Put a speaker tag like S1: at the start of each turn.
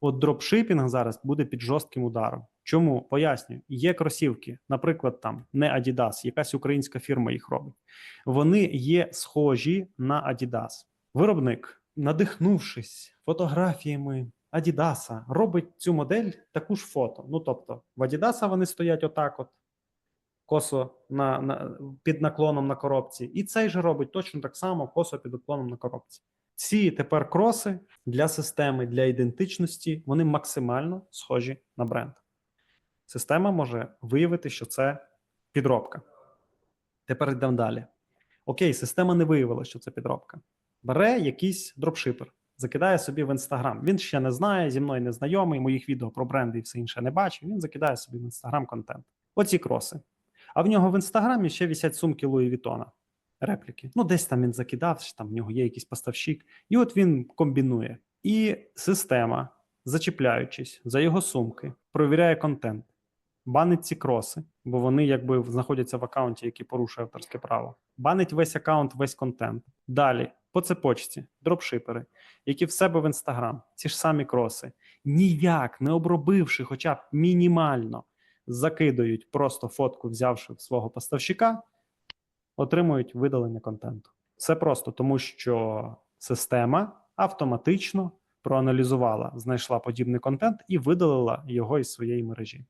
S1: От дропшипінг зараз буде під жорстким ударом. Чому пояснюю? Є кросівки, наприклад, там не Adidas, якась українська фірма їх робить. Вони є схожі на Adidas. Виробник, надихнувшись фотографіями Адідаса, робить цю модель таку ж фото. Ну тобто, в Адідаса вони стоять отак, от косо на, на під наклоном на коробці, і цей же робить точно так само косо під наклоном на коробці. Ці тепер кроси для системи, для ідентичності, вони максимально схожі на бренд. Система може виявити, що це підробка. Тепер йдемо далі. Окей, система не виявила, що це підробка. Бере якийсь дропшипер, закидає собі в інстаграм. Він ще не знає, зі мною не знайомий, моїх відео про бренди і все інше не бачив. Він закидає собі в інстаграм контент. Оці кроси. А в нього в інстаграмі ще висять сумки Луї Вітона. Репліки. Ну, десь там він закидав, що там в нього є якийсь поставщик. І от він комбінує. І система, зачіпляючись за його сумки, провіряє контент, банить ці кроси, бо вони якби знаходяться в аккаунті, який порушує авторське право. Банить весь аккаунт, весь контент. Далі по цепочці, дропшипери, які в себе в інстаграм, ці ж самі кроси, ніяк не обробивши, хоча б мінімально, закидають просто фотку, взявши свого поставщика, отримують видалення контенту. Все просто тому, що система автоматично проаналізувала, знайшла подібний контент і видалила його із своєї мережі.